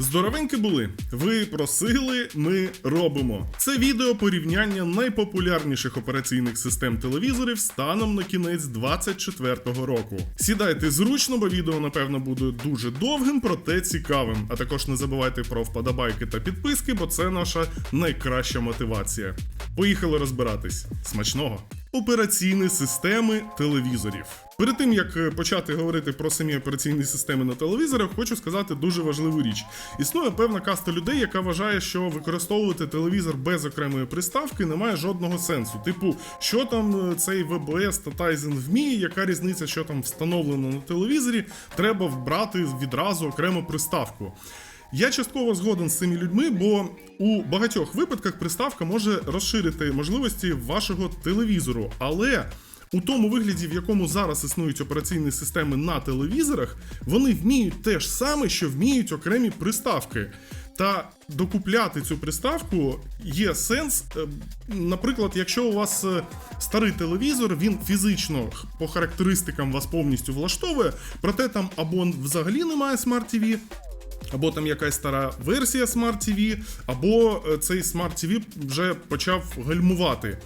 Здоровенькі були. Ви просили, ми робимо. Це відео порівняння найпопулярніших операційних систем телевізорів станом на кінець 24-го року. Сідайте зручно, бо відео напевно буде дуже довгим, проте цікавим. А також не забувайте про вподобайки та підписки, бо це наша найкраща мотивація. Поїхали розбиратись. Смачного! Операційні системи телевізорів. Перед тим як е, почати говорити про самі операційні системи на телевізорах, хочу сказати дуже важливу річ. Існує певна каста людей, яка вважає, що використовувати телевізор без окремої приставки не має жодного сенсу. Типу, що там е, цей ВБС та Tizen вміє, яка різниця, що там встановлено на телевізорі, треба вбрати відразу окрему приставку. Я частково згоден з цими людьми, бо у багатьох випадках приставка може розширити можливості вашого телевізору, але у тому вигляді, в якому зараз існують операційні системи на телевізорах, вони вміють те ж саме, що вміють окремі приставки. Та докупляти цю приставку є сенс. е, Наприклад, якщо у вас е, старий телевізор, він фізично по характеристикам вас повністю влаштовує, проте там або взагалі немає TV, або там якась стара версія Smart TV, або е, цей Smart TV вже почав гальмувати.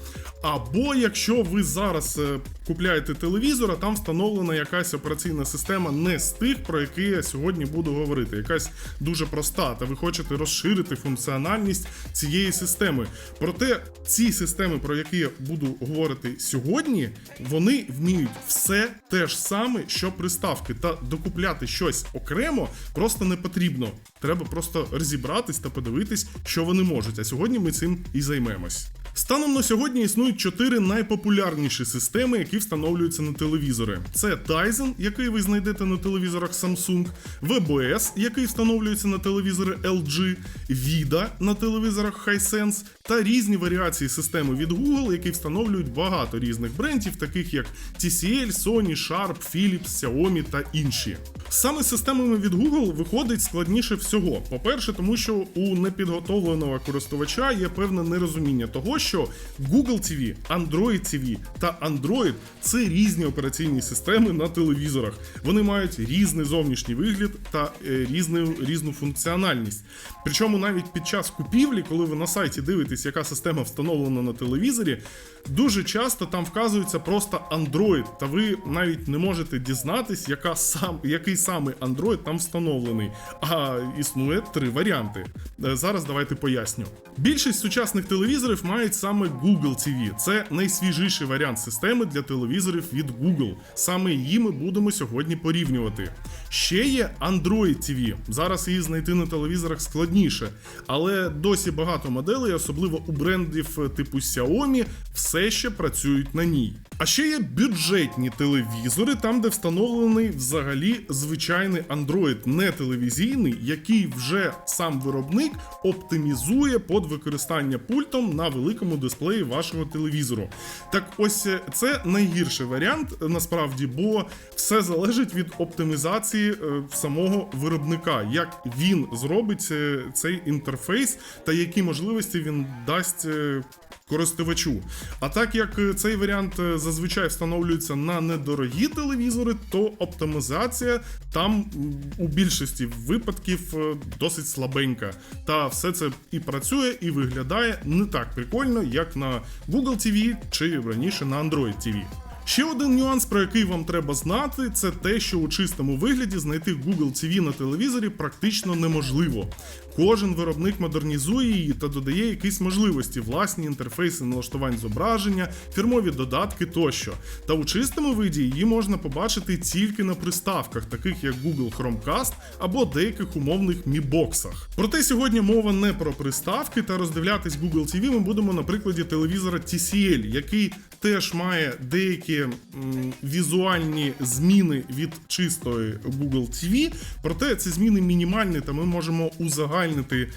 Або якщо ви зараз е, купляєте телевізор, а там встановлена якась операційна система не з тих, про які я сьогодні буду говорити, якась дуже проста, та ви хочете розширити функціональність цієї системи. Проте ці системи, про які я буду говорити сьогодні, вони вміють все те ж саме, що приставки, та докупляти щось окремо просто не потрібно. Треба просто розібратись та подивитись, що вони можуть. А сьогодні ми цим і займемось. Станом на сьогодні існують чотири найпопулярніші системи, які встановлюються на телевізори. Це Tizen, який ви знайдете на телевізорах Samsung, VBS, який встановлюється на телевізори LG, VIDA на телевізорах Hisense та різні варіації системи від Google, які встановлюють багато різних брендів, таких як TCL, Sony, Sharp, Philips, Xiaomi та інші. Саме системами від Google виходить складніше всього. По-перше, тому що у непідготовленого користувача є певне нерозуміння того, що Google TV, Android TV та Android це різні операційні системи на телевізорах. Вони мають різний зовнішній вигляд та е, різну, різну функціональність. Причому навіть під час купівлі, коли ви на сайті дивитесь, яка система встановлена на телевізорі, дуже часто там вказується просто Android, та ви навіть не можете дізнатись, яка сам, який саме Android там встановлений. А існує три варіанти. Е, Зараз давайте поясню. Більшість сучасних телевізорів мають саме Google TV. Це найсвіжіший варіант системи для телевізорів від Google. Саме її ми будемо сьогодні порівнювати. Ще є Android TV. Зараз її знайти на телевізорах складніше, але досі багато моделей, особливо у брендів е, типу Xiaomi, все ще працюють на ній. А ще є бюджетні телевізори, там де встановлений взагалі звичайний Android, не телевізійний, який вже сам виробник оптимізує під використання пультом на великому дисплеї вашого телевізору. Так ось е, це найгірший варіант насправді, бо все залежить від оптимізації е, самого виробника, як він зробить е, цей інтерфейс та які можливості він дасть. Користувачу. А так як е, цей варіант е, зазвичай встановлюється на недорогі телевізори, то оптимізація там у більшості випадків е, досить слабенька. Та все це і працює, і виглядає не так прикольно, як на Google TV чи раніше на Android TV. Ще один нюанс, про який вам треба знати, це те, що у чистому вигляді знайти Google TV на телевізорі практично неможливо. Кожен виробник модернізує її та додає якісь можливості, власні інтерфейси налаштувань зображення, фірмові додатки тощо. Та у чистому виді її можна побачити тільки на приставках, таких як Google Chromecast або деяких умовних мі-боксах. Проте сьогодні мова не про приставки та роздивлятись Google TV ми будемо на прикладі телевізора TCL, який теж має деякі візуальні зміни від чистої Google TV, проте ці зміни мінімальні, та ми можемо узагальнити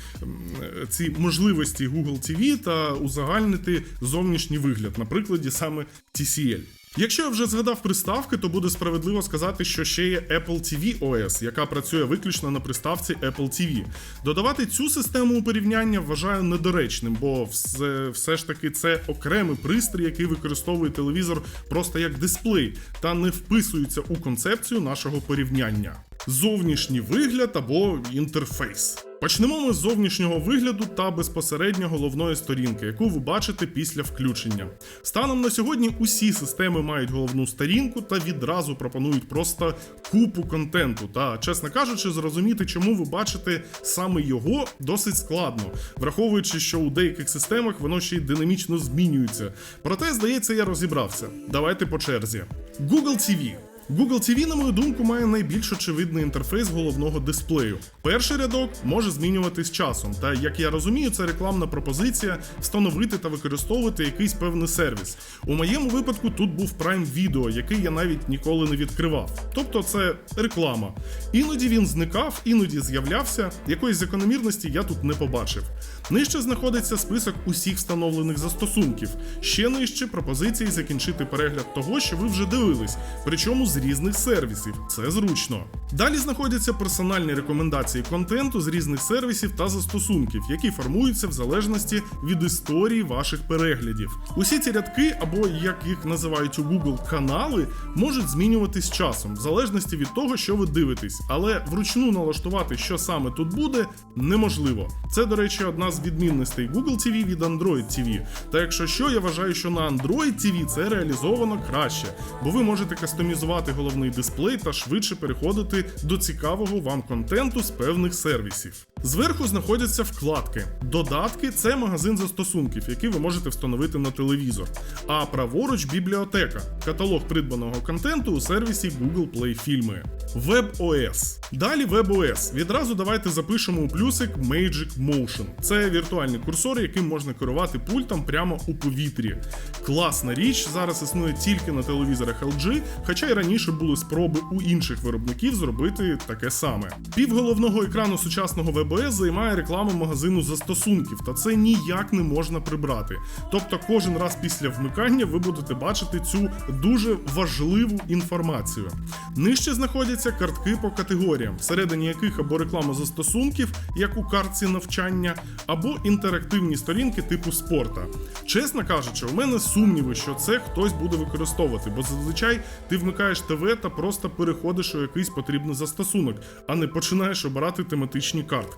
ці можливості Google TV та узагальнити зовнішній вигляд на прикладі саме TCL. Якщо я вже згадав приставки, то буде справедливо сказати, що ще є Apple TV OS, яка працює виключно на приставці Apple TV. Додавати цю систему у порівняння вважаю недоречним, бо все, все ж таки це окремий пристрій, який використовує телевізор просто як дисплей, та не вписується у концепцію нашого порівняння. Зовнішній вигляд або інтерфейс. Почнемо ми з зовнішнього вигляду та безпосередньо головної сторінки, яку ви бачите після включення. Станом на сьогодні усі системи мають головну сторінку та відразу пропонують просто купу контенту. Та, чесно кажучи, зрозуміти, чому ви бачите саме його, досить складно, враховуючи, що у деяких системах воно ще й динамічно змінюється. Проте, здається, я розібрався. Давайте по черзі. Google TV. Google TV, на мою думку, має найбільш очевидний інтерфейс головного дисплею. Перший рядок може змінюватись часом, та як я розумію, це рекламна пропозиція встановити та використовувати якийсь певний сервіс. У моєму випадку тут був Prime Video, який я навіть ніколи не відкривав. Тобто це реклама. Іноді він зникав, іноді з'являвся. Якоїсь закономірності я тут не побачив. Нижче знаходиться список усіх встановлених застосунків. Ще нижче пропозиції закінчити перегляд того, що ви вже дивились, причому з різних сервісів. Це зручно. Далі знаходяться персональні рекомендації контенту з різних сервісів та застосунків, які формуються в залежності від історії ваших переглядів. Усі ці рядки, або як їх називають у Google, канали, можуть змінюватись часом, в залежності від того, що ви дивитесь, але вручну налаштувати, що саме тут буде, неможливо. Це, до речі, одна з відмінностей Google TV від Android TV. Та якщо що, я вважаю, що на Android TV це реалізовано краще, бо ви можете кастомізувати головний дисплей та швидше переходити до цікавого вам контенту з певних сервісів. Зверху знаходяться вкладки. Додатки це магазин застосунків, які ви можете встановити на телевізор. А праворуч бібліотека, каталог придбаного контенту у сервісі Google Play Фільми. WebOS. Далі WebOS. Відразу давайте запишемо у плюсик Magic Motion. Це віртуальний курсор, яким можна керувати пультом прямо у повітрі. Класна річ зараз існує тільки на телевізорах LG, хоча й раніше були спроби у інших виробників зробити таке саме. Пів головного екрану сучасного WebOS займає реклама магазину застосунків, та це ніяк не можна прибрати. Тобто, кожен раз після вмикання ви будете бачити цю дуже важливу інформацію. Нижче знаходяться картки по категоріям, всередині яких або реклама застосунків, як у картці навчання, або інтерактивні сторінки типу спорта. Чесно кажучи, у мене сумніви, що це хтось буде використовувати, бо зазвичай ти вмикаєш ТВ та просто переходиш у якийсь потрібний застосунок, а не починаєш обирати тематичні картки.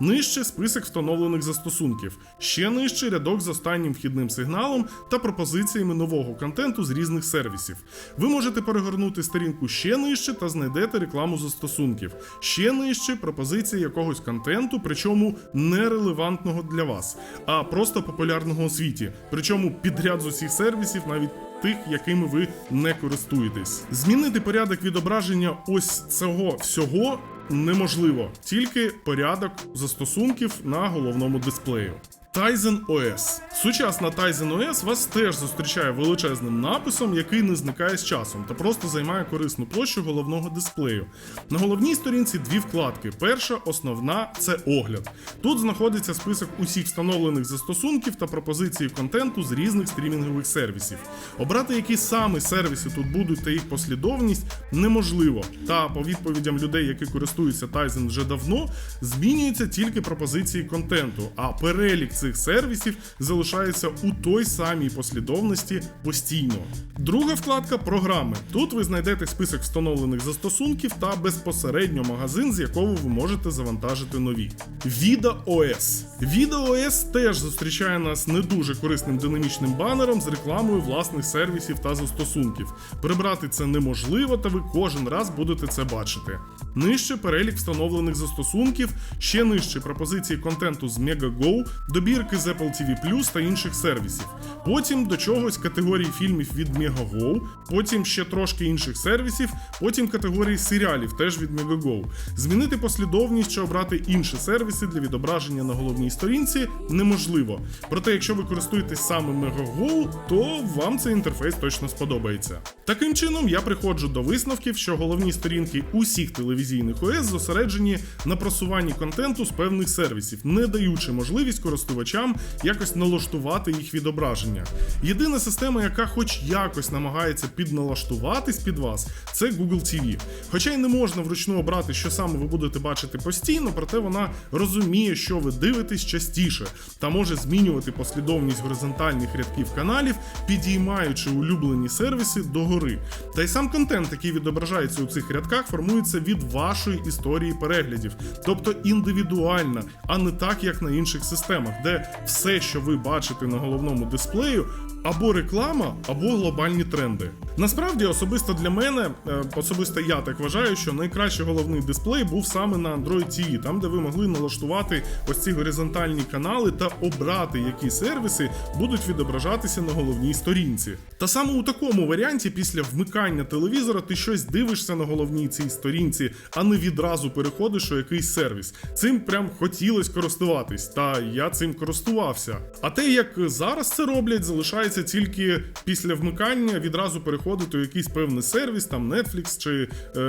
Нижче список встановлених застосунків, ще нижче рядок з останнім вхідним сигналом та пропозиціями нового контенту з різних сервісів. Ви можете перегорнути сторінку ще нижче та знайдете рекламу застосунків. Ще нижче пропозиції якогось контенту, причому нерелевантного для вас, а просто популярного у світі. Причому підряд з усіх сервісів навіть тих, якими ви не користуєтесь. Змінити порядок відображення ось цього всього неможливо, тільки порядок застосунків на головному дисплею. Tizen OS. Сучасна Tizen OS вас теж зустрічає величезним написом, який не зникає з часом, та просто займає корисну площу головного дисплею. На головній сторінці дві вкладки. Перша, основна це огляд. Тут знаходиться список усіх встановлених застосунків та пропозиції контенту з різних стрімінгових сервісів. Обрати, які саме сервіси тут будуть та їх послідовність неможливо. Та по відповідям людей, які користуються Tizen вже давно, змінюються тільки пропозиції контенту, а перелік цих сервісів залишається у той самій послідовності постійно. Друга вкладка програми. Тут ви знайдете список встановлених застосунків та безпосередньо магазин, з якого ви можете завантажити нові. Vida OS. Vida OS теж зустрічає нас не дуже корисним динамічним банером з рекламою власних сервісів та застосунків. Прибрати це неможливо, та ви кожен раз будете це бачити. Нижче перелік встановлених застосунків, ще нижче пропозиції контенту з MegaGo, добірки з Apple TV та інших сервісів. Потім до чогось категорії фільмів від MegaGo, потім ще трошки інших сервісів, потім категорії серіалів теж від MegaGo. Змінити послідовність чи обрати інші сервіси для відображення на головній сторінці неможливо. Проте, якщо ви користуєтесь саме MegaGo, то вам цей інтерфейс точно сподобається. Таким чином, я приходжу до висновків, що головні сторінки усіх телевізійних ОС зосереджені на просуванні контенту з певних сервісів, не даючи можливість користувачам користувачам якось налаштувати їх відображення. Єдина система, яка хоч якось намагається підналаштуватись під вас, це Google TV. Хоча й не можна вручну обрати, що саме ви будете бачити постійно, проте вона розуміє, що ви дивитесь частіше, та може змінювати послідовність горизонтальних рядків каналів, підіймаючи улюблені сервіси догори. Та й сам контент, який відображається у цих рядках, формується від вашої історії переглядів, тобто індивідуально, а не так, як на інших системах, де все, що ви бачите на головному дисплею, або реклама, або глобальні тренди. Насправді, особисто для мене, е, особисто я так вважаю, що найкращий головний дисплей був саме на Android TV, там де ви могли налаштувати ось ці горизонтальні канали та обрати, які сервіси будуть відображатися на головній сторінці. Та саме у такому варіанті, після вмикання телевізора, ти щось дивишся на головній цій сторінці, а не відразу переходиш у якийсь сервіс. Цим прям хотілося користуватись, та я цим користувався. А те, як зараз це роблять, залишається тільки після вмикання відразу переходити у якийсь певний сервіс, там Netflix, чи е,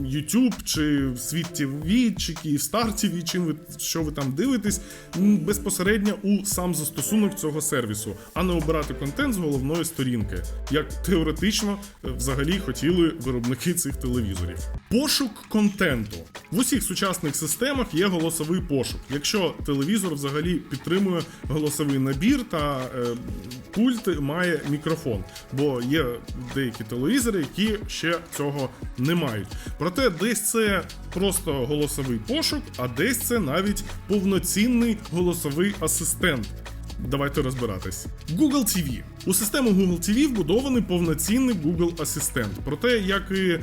YouTube, чи Світ TV, чи Київстар TV, чим ви що ви там дивитесь, безпосередньо у сам застосунок цього сервісу, а не обирати контент з головної сторінки, як теоретично е, взагалі хотіли виробники цих телевізорів. Пошук контенту в усіх сучасних системах є голосовий пошук. Якщо телевізор взагалі підтримує голосовий набір та е, пульт має мікрофон, бо є деякі телевізори, які ще цього не мають. Проте десь це просто голосовий пошук, а десь це навіть повноцінний голосовий асистент. Давайте розбиратись. Google TV. У систему Google TV вбудований повноцінний Google Асистент. Проте, як і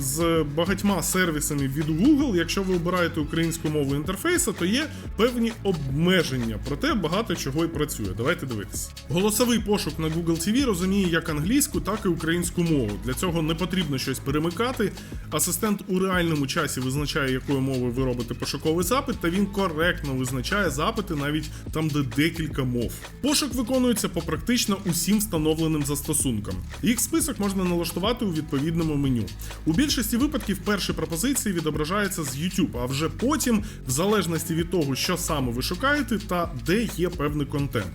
з багатьма сервісами від Google, якщо ви обираєте українську мову інтерфейсу, то є певні обмеження. Проте багато чого і працює. Давайте дивитись. Голосовий пошук на Google TV розуміє як англійську, так і українську мову. Для цього не потрібно щось перемикати. Асистент у реальному часі визначає, якою мовою ви робите пошуковий запит, та він коректно визначає запити навіть там, де декілька мов. Пошук виконується по практично усім встановленим застосункам. Їх список можна налаштувати у відповідному меню. У більшості випадків перші пропозиції відображаються з YouTube, а вже потім, в залежності від того, що саме ви шукаєте та де є певний контент.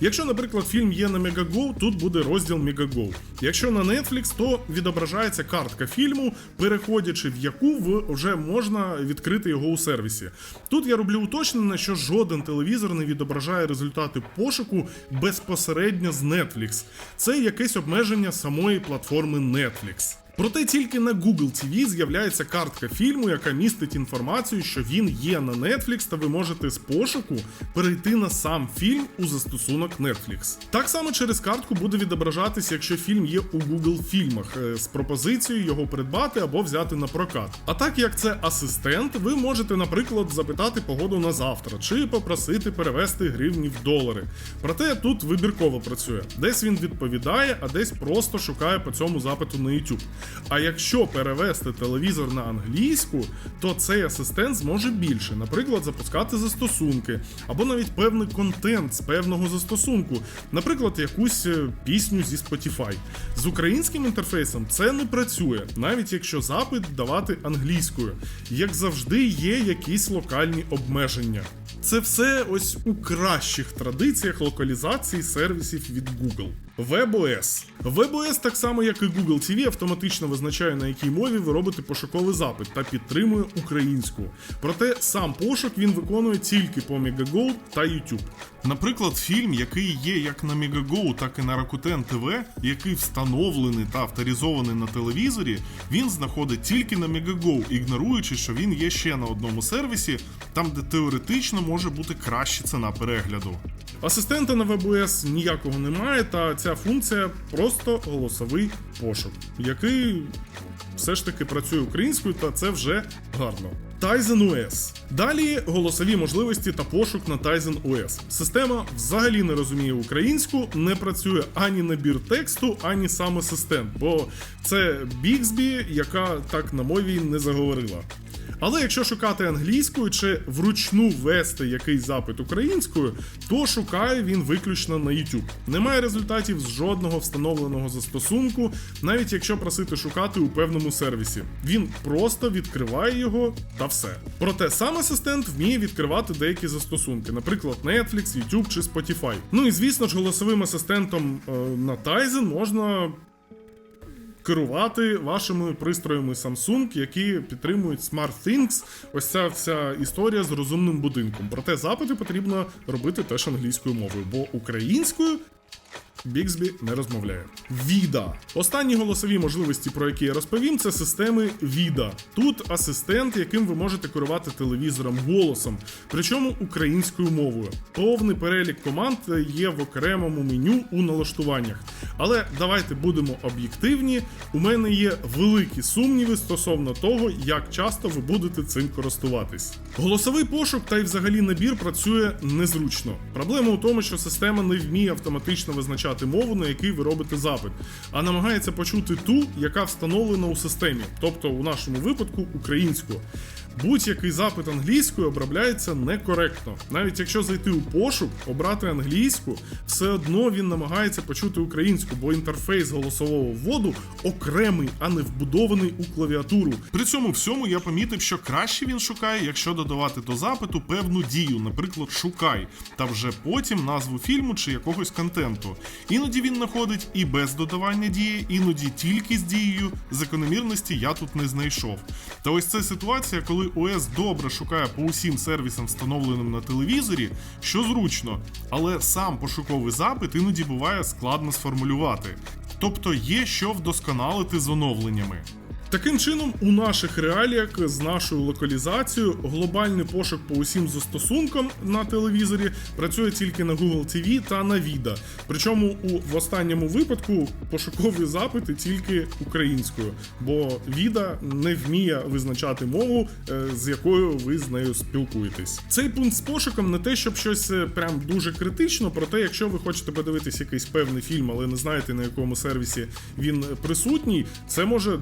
Якщо, наприклад, фільм є на Megago, тут буде розділ Megago. Якщо на Netflix, то відображається картка фільму, переходячи в яку вже можна відкрити його у сервісі. Тут я роблю уточнення, що жоден телевізор не відображає результати пошуку безпосередньо з Netflix. Це якесь обмеження самої платформи Netflix. Проте тільки на Google TV з'являється картка фільму, яка містить інформацію, що він є на Netflix, та ви можете з пошуку перейти на сам фільм у застосунок Netflix. Так само через картку буде відображатись, якщо фільм є у Google фільмах е, з пропозицією його придбати або взяти на прокат. А так як це асистент, ви можете, наприклад, запитати погоду на завтра чи попросити перевести гривні в долари. Проте тут вибірково працює. Десь він відповідає, а десь просто шукає по цьому запиту на YouTube. А якщо перевести телевізор на англійську, то цей асистент зможе більше, наприклад, запускати застосунки, або навіть певний контент з певного застосунку, наприклад, якусь е, пісню зі Spotify. З українським інтерфейсом це не працює, навіть якщо запит давати англійською. Як завжди, є якісь локальні обмеження. Це все ось у кращих традиціях локалізації сервісів від Google. WebOS. WebOS, так само як і Google TV, автоматично визначає на якій мові ви робите пошуковий запит та підтримує українську. Проте сам пошук він виконує тільки по Megago та YouTube. Наприклад, фільм, який є як на Megago, так і на Rakuten TV, який встановлений та авторизований на телевізорі, він знаходить тільки на Megago, ігноруючи, що він є ще на одному сервісі, там де теоретично може бути краща ціна перегляду. Асистента на WebOS ніякого немає, та ця функція просто голосовий пошук, який все ж таки працює українською, та це вже гарно. Tizen OS. Далі голосові можливості та пошук на Tizen OS. Система взагалі не розуміє українську, не працює ані набір тексту, ані сам асистент, бо це Bixby, яка так на мові не заговорила. Але якщо шукати англійською чи вручну ввести якийсь запит українською, то шукає він виключно на YouTube. Немає результатів з жодного встановленого застосунку, навіть якщо просити шукати у певному сервісі. Він просто відкриває його та все. Проте сам асистент вміє відкривати деякі застосунки, наприклад, Netflix, YouTube чи Spotify. Ну і звісно ж, голосовим асистентом е, на Tizen можна керувати вашими пристроями Samsung, які підтримують SmartThings. Ось ця вся історія з розумним будинком. Проте запити потрібно робити теж англійською мовою, бо українською. Біксбі не розмовляє. Віда. Останні голосові можливості, про які я розповім, це системи Віда. Тут асистент, яким ви можете керувати телевізором голосом, причому українською мовою. Повний перелік команд є в окремому меню у налаштуваннях. Але давайте будемо об'єктивні. У мене є великі сумніви стосовно того, як часто ви будете цим користуватись. Голосовий пошук та й взагалі набір працює незручно. Проблема у тому, що система не вміє автоматично визначати мову, на який ви робите запит, а намагається почути ту, яка встановлена у системі, тобто у нашому випадку українську. Будь-який запит англійською обробляється некоректно. Навіть якщо зайти у пошук, обрати англійську, все одно він намагається почути українську, бо інтерфейс голосового вводу окремий, а не вбудований у клавіатуру. При цьому всьому я помітив, що краще він шукає, якщо додавати до запиту певну дію, наприклад, шукай, та вже потім назву фільму чи якогось контенту. Іноді він знаходить і без додавання дії, іноді тільки з дією. Закономірності я тут не знайшов. Та ось це ситуація, коли ОС добре шукає по усім сервісам, встановленим на телевізорі, що зручно, але сам пошуковий запит іноді буває складно сформулювати. Тобто є що вдосконалити з оновленнями. Таким чином, у наших реаліях з нашою локалізацією глобальний пошук по усім застосункам на телевізорі працює тільки на Google TV та на Vida. Причому у в останньому випадку пошукові запити тільки українською, бо Vida не вміє визначати мову, е, з якою ви з нею спілкуєтесь. Цей пункт з пошуком не те, щоб щось е, прям дуже критично, проте, якщо ви хочете подивитись якийсь певний фільм, але не знаєте на якому сервісі він присутній, це може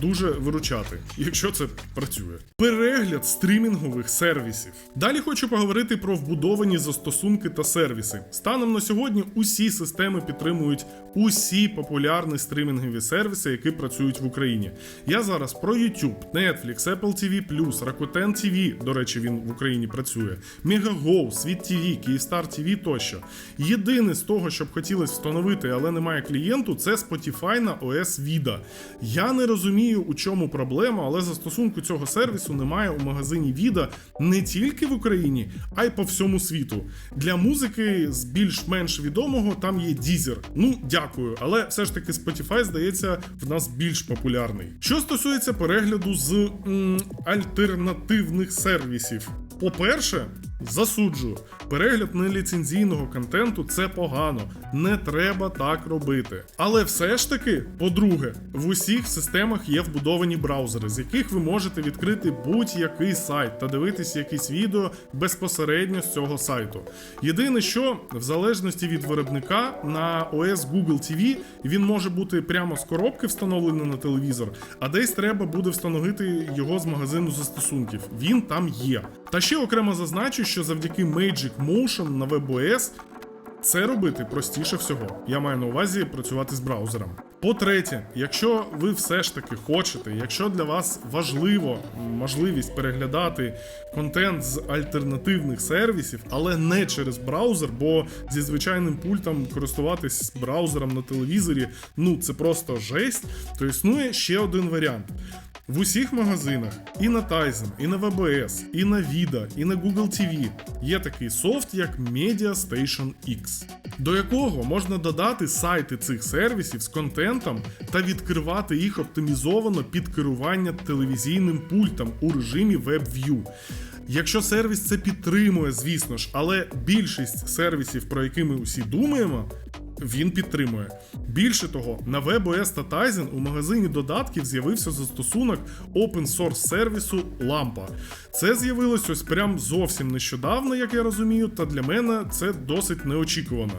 дуже виручати, якщо це працює. Перегляд стрімінгових сервісів. Далі хочу поговорити про вбудовані застосунки та сервіси. Станом на сьогодні усі системи підтримують усі популярні стрімінгові сервіси, які працюють в Україні. Я зараз про YouTube, Netflix, Apple TV+, Rakuten TV, до речі, він в Україні працює, Megago, Світ TV, Київстар TV тощо. Єдине з того, що б хотілося встановити, але немає клієнту, це Spotify на OS Vida. Я не розумію, у чому проблема, але застосунку цього сервісу немає у магазині Vida не тільки в Україні, а й по всьому світу. Для музики з більш-менш відомого там є Deezer. Ну, дякую, але все ж таки Spotify, здається, в нас більш популярний. Що стосується перегляду з м, альтернативних сервісів, по-перше, Засуджую, перегляд неліцензійного контенту це погано, не треба так робити. Але все ж таки, по-друге, в усіх системах є вбудовані браузери, з яких ви можете відкрити будь-який сайт та дивитися якісь відео безпосередньо з цього сайту. Єдине, що в залежності від виробника на OS Google TV він може бути прямо з коробки встановлений на телевізор, а десь треба буде встановити його з магазину застосунків. Він там є. Та ще окремо зазначу, що завдяки Magic Motion на WebOS це робити простіше всього. Я маю на увазі працювати з браузером. По-третє, якщо ви все ж таки хочете, якщо для вас важливо можливість переглядати контент з альтернативних сервісів, але не через браузер, бо зі звичайним пультом користуватись браузером на телевізорі, ну це просто жесть, то існує ще один варіант. В усіх магазинах, і на Tizen, і на VBS, і на Vida, і на Google TV є такий софт, як Media Station X, до якого можна додати сайти цих сервісів з контентом та відкривати їх оптимізовано під керування телевізійним пультом у режимі WebView. Якщо сервіс це підтримує, звісно ж, але більшість сервісів, про які ми усі думаємо, він підтримує. Більше того, на WebOS та Tizen у магазині додатків з'явився застосунок open source сервісу Lampa. Це з'явилось ось прям зовсім нещодавно, як я розумію, та для мене це досить неочікувано.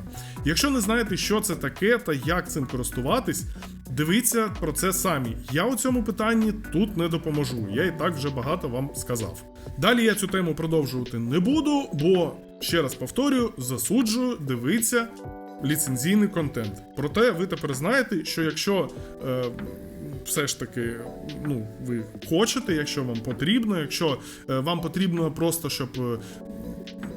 Якщо не знаєте, що це таке та як цим користуватись, дивіться про це самі. Я у цьому питанні тут не допоможу. Я і так вже багато вам сказав. Далі я цю тему продовжувати не буду, бо ще раз повторюю, засуджую, дивіться ліцензійний контент. Проте ви тепер знаєте, що якщо е, все ж таки ну, ви хочете, якщо вам потрібно, якщо е, вам потрібно просто, щоб. е,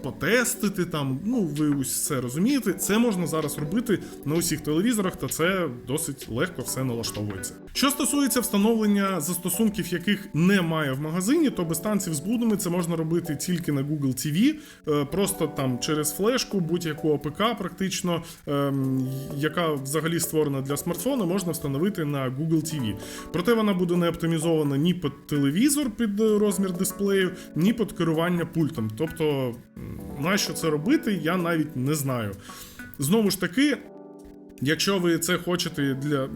Потестити там, ну ви усе розумієте. Це можна зараз робити на усіх телевізорах, та це досить легко все налаштовується. Що стосується встановлення застосунків, яких немає в магазині, то без танців з будами це можна робити тільки на Google TV, е, просто там через флешку, будь-яку ОПК, практично, ем, яка взагалі створена для смартфона, можна встановити на Google TV. Проте вона буде не оптимізована ні під телевізор під розмір дисплею, ні під керування пультом. Тобто, на що це робити, я навіть не знаю. Знову ж таки, Якщо ви це хочете для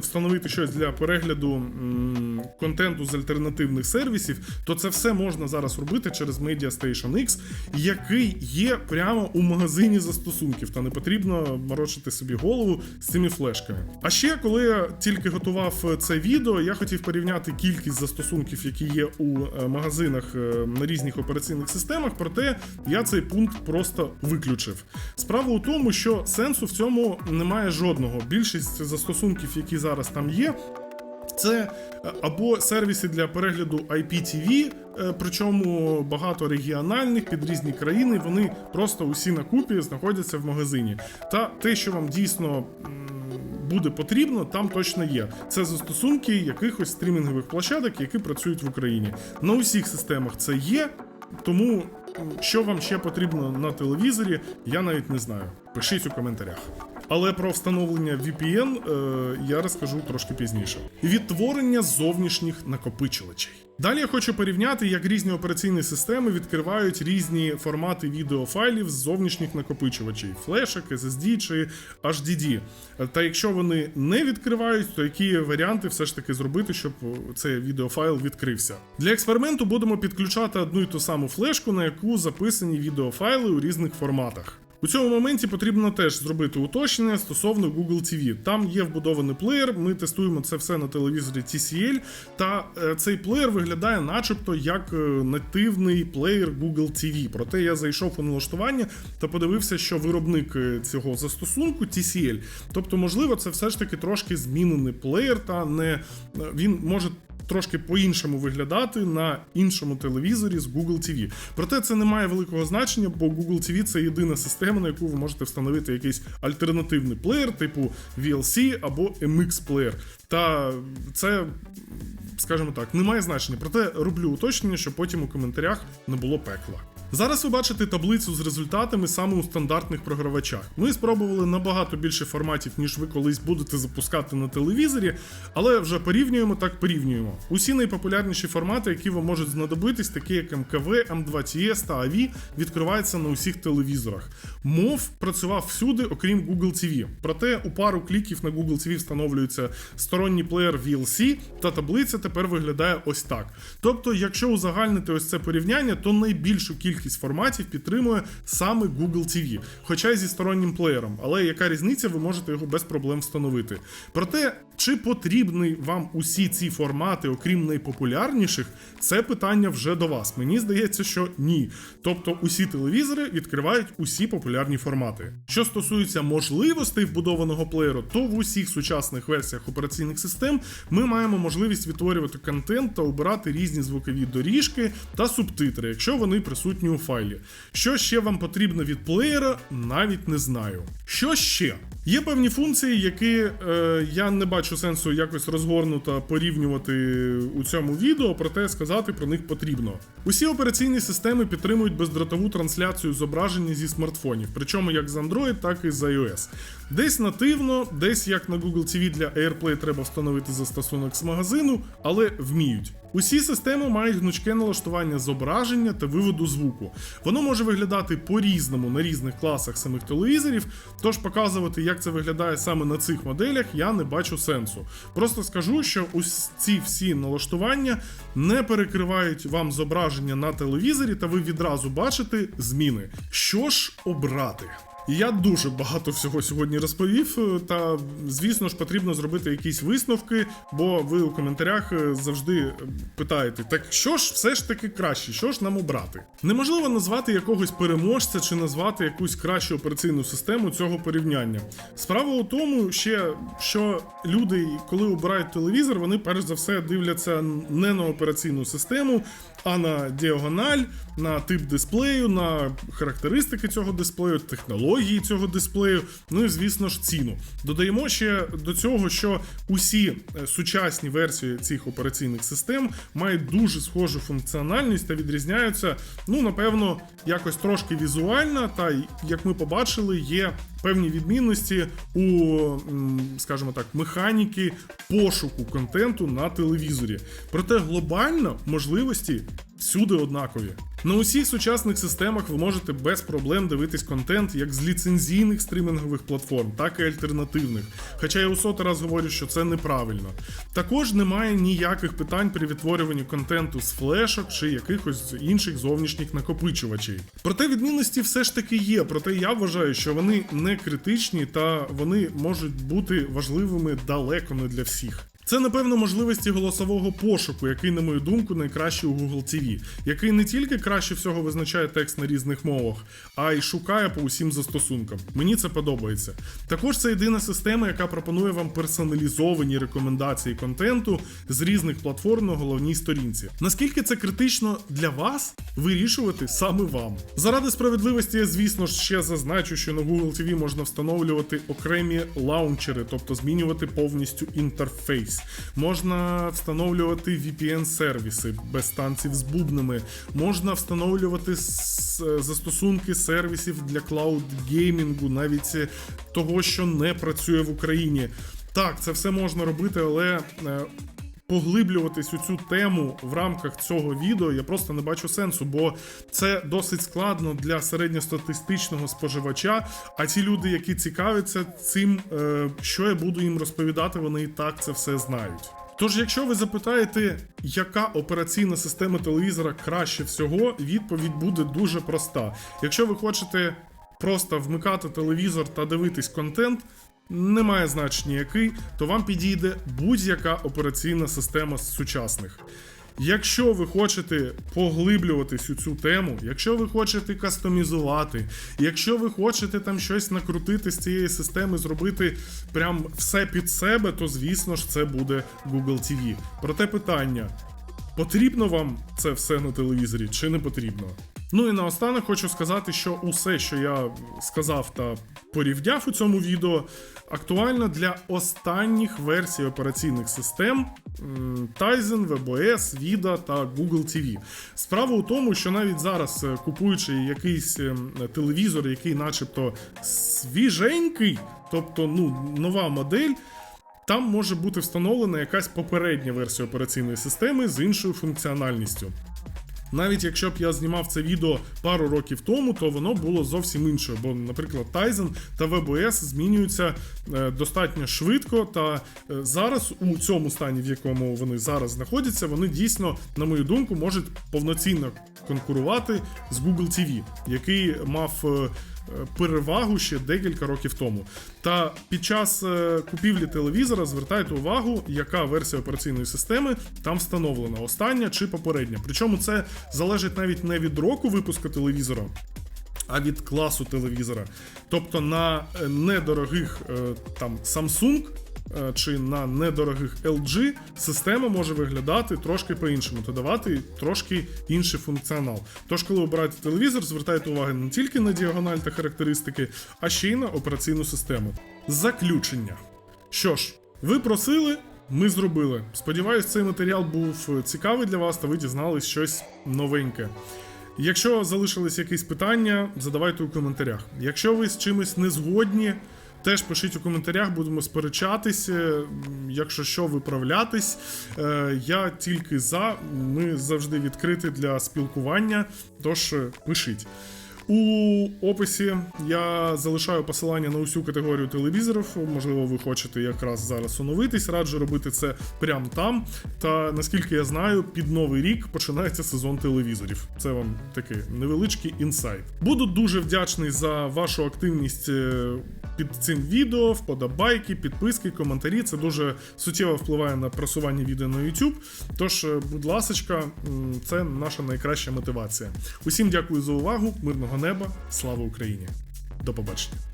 встановити щось для перегляду м, контенту з альтернативних сервісів, то це все можна зараз робити через Media Station X, який є прямо у магазині застосунків, та не потрібно морочити собі голову з цими флешками. А ще, коли я тільки готував це відео, я хотів порівняти кількість застосунків, які є у е, магазинах е, на різних операційних системах, проте я цей пункт просто виключив. Справа у тому, що сенсу в цьому немає жодного. Більшість застосунків, які зараз там є, це е, або сервіси для перегляду IPTV, е, причому багато регіональних під різні країни, вони просто усі на купі знаходяться в магазині. Та те, що вам дійсно буде потрібно, там точно є. Це застосунки якихось стрімінгових площадок, які працюють в Україні. На усіх системах це є, тому що вам ще потрібно на телевізорі, я навіть не знаю. Пишіть у коментарях. Але про встановлення VPN е, я розкажу трошки пізніше. Відтворення зовнішніх накопичувачей. Далі я хочу порівняти, як різні операційні системи відкривають різні формати відеофайлів з зовнішніх накопичувачів: флешок, SSD чи HDD. Та якщо вони не відкривають, то які варіанти все ж таки зробити, щоб цей відеофайл відкрився? Для експерименту будемо підключати одну і ту саму флешку, на яку записані відеофайли у різних форматах. У цьому моменті потрібно теж зробити уточнення стосовно Google TV. Там є вбудований плеєр. Ми тестуємо це все на телевізорі TCL, та е, цей плеєр виглядає, начебто, як е, нативний плеєр Google TV. Проте я зайшов у налаштування та подивився, що виробник е, цього застосунку TCL. Тобто, можливо, це все ж таки трошки змінений плеєр, та не він може трошки по-іншому виглядати на іншому телевізорі з Google TV. Проте це не має великого значення, бо Google TV це єдина система, на яку ви можете встановити якийсь альтернативний плеєр, типу VLC або MX плеєр. Та це, скажімо так, не має значення. Проте роблю уточнення, щоб потім у коментарях не було пекла. Зараз ви бачите таблицю з результатами саме у стандартних програвачах. Ми спробували набагато більше форматів, ніж ви колись будете запускати на телевізорі, але вже порівнюємо так порівнюємо. Усі найпопулярніші формати, які вам можуть знадобитись, такі як МКВ, М2TS та AV, відкриваються на усіх телевізорах. Мов працював всюди, окрім Google TV. Проте у пару кліків на Google TV встановлюється сторонній плеєр VLC, та таблиця тепер виглядає ось так. Тобто, якщо узагальнити ось це порівняння, то найбільшу кількість форматів підтримує саме Google TV, хоча й зі стороннім плеєром. Але яка різниця, ви можете його без проблем встановити. Проте, чи потрібні вам усі ці формати, окрім найпопулярніших, це питання вже до вас. Мені здається, що ні. Тобто усі телевізори відкривають усі популярні формати. Що стосується можливостей вбудованого плеєру, то в усіх сучасних версіях операційних систем ми маємо можливість відтворювати контент та обирати різні звукові доріжки та субтитри, якщо вони присутні файлі. Що ще вам потрібно від плеєра, навіть не знаю. Що ще? Є певні функції, які е, я не бачу сенсу якось розгорнуто порівнювати у цьому відео, проте сказати про них потрібно. Усі операційні системи підтримують бездротову трансляцію зображення зі смартфонів, причому як з Android, так і з iOS. Десь нативно, десь як на Google TV для AirPlay треба встановити застосунок з магазину, але вміють. Усі системи мають гнучке налаштування зображення та виводу звуку. Воно може виглядати по-різному на різних класах самих телевізорів, тож показувати, як це виглядає саме на цих моделях, я не бачу сенсу. Просто скажу, що ось ці всі налаштування не перекривають вам зображення на телевізорі, та ви відразу бачите зміни. Що ж обрати? Я дуже багато всього сьогодні розповів. е, Та звісно ж потрібно зробити якісь висновки, бо ви у коментарях е, завжди е, питаєте: так що ж все ж таки краще, що ж нам обрати? Неможливо назвати якогось переможця чи назвати якусь кращу операційну систему цього порівняння. Справа у тому, ще що люди, коли обирають телевізор, вони перш за все дивляться не на операційну систему, а на діагональ, на тип дисплею, на характеристики цього дисплею, технології цього дисплею, ну і звісно ж ціну. Додаємо ще до цього, що усі е, сучасні версії цих операційних систем мають дуже схожу функціональність та відрізняються, ну напевно, якось трошки візуально, та як ми побачили, є певні відмінності у, скажімо так, механіки пошуку контенту на телевізорі. Проте глобально можливості всюди однакові. На усіх сучасних системах ви можете без проблем дивитись контент як з ліцензійних стрімінгових платформ, так і альтернативних. Хоча я у сотий раз говорю, що це неправильно. Також немає ніяких питань при відтворюванні контенту з флешок чи якихось інших зовнішніх накопичувачів. Проте відмінності все ж таки є. Проте я вважаю, що вони не критичні та вони можуть бути важливими далеко не для всіх. Це, напевно, можливості голосового пошуку, який, на мою думку, найкращий у Google TV, який не тільки краще всього визначає текст на різних мовах, а й шукає по усім застосункам. Мені це подобається. Також це єдина система, яка пропонує вам персоналізовані рекомендації контенту з різних платформ на головній сторінці. Наскільки це критично для вас, вирішувати саме вам. Заради справедливості, я, звісно ж, ще зазначу, що на Google TV можна встановлювати окремі лаунчери, тобто змінювати повністю інтерфейс. Можна встановлювати VPN-сервіси без танців з бубнами, можна встановлювати застосунки сервісів для клауд геймінгу, навіть е, того, що не працює в Україні. Так, це все можна робити, але. Поглиблюватись у цю тему в рамках цього відео я просто не бачу сенсу, бо це досить складно для середньостатистичного споживача. А ті люди, які цікавляться цим, е, що я буду їм розповідати, вони і так це все знають. Тож, якщо ви запитаєте, яка операційна система телевізора краще всього, відповідь буде дуже проста. Якщо ви хочете просто вмикати телевізор та дивитись контент, немає значення який, то вам підійде будь-яка операційна система з сучасних. Якщо ви хочете поглиблюватись у цю тему, якщо ви хочете кастомізувати, якщо ви хочете там щось накрутити з цієї системи, зробити прям все під себе, то звісно ж це буде Google TV. Проте питання: потрібно вам це все на телевізорі чи не потрібно? Ну і наостанок хочу сказати, що усе, що я сказав та порівняв у цьому відео, актуально для останніх версій операційних систем Tizen, WebOS, Vida та Google TV. Справа у тому, що навіть зараз, е, купуючи якийсь ем, телевізор, який начебто свіженький, тобто ну, нова модель. Там може бути встановлена якась попередня версія операційної системи з іншою функціональністю. Навіть якщо б я знімав це відео пару років тому, то воно було зовсім інше. Бо, наприклад, Tizen та WebOS змінюються е, достатньо швидко. Та е, зараз у цьому стані, в якому вони зараз знаходяться, вони дійсно, на мою думку, можуть повноцінно конкурувати з Google TV, який мав. Перевагу ще декілька років тому. Та під час е, купівлі телевізора звертайте увагу, яка версія операційної системи там встановлена, остання чи попередня. Причому це залежить навіть не від року випуску телевізора, а від класу телевізора. Тобто на е, недорогих е, там Samsung чи на недорогих LG система може виглядати трошки по-іншому та давати трошки інший функціонал. Тож, коли обираєте телевізор, звертайте увагу не тільки на діагональ та характеристики, а ще й на операційну систему. Заключення. Що ж, ви просили, ми зробили. Сподіваюсь, цей матеріал був цікавий для вас та ви дізнались щось новеньке. Якщо залишились якісь питання, задавайте у коментарях. Якщо ви з чимось не згодні, теж пишіть у коментарях, будемо сперечатись. Якщо що, виправлятись. Е, Я тільки за. Ми завжди відкриті для спілкування. Тож пишіть. У описі я залишаю посилання на усю категорію телевізорів. Можливо, ви хочете якраз зараз оновитись. Раджу робити це прямо там. Та наскільки я знаю, під новий рік починається сезон телевізорів. Це вам такий невеличкий інсайт. Буду дуже вдячний за вашу активність. е, Під цим відео, вподобайки, підписки, коментарі. Це дуже суттєво впливає на просування відео на YouTube. Тож, е, будь ласочка, це наша найкраща мотивація. Усім дякую за увагу, мирного неба, слава Україні! До побачення!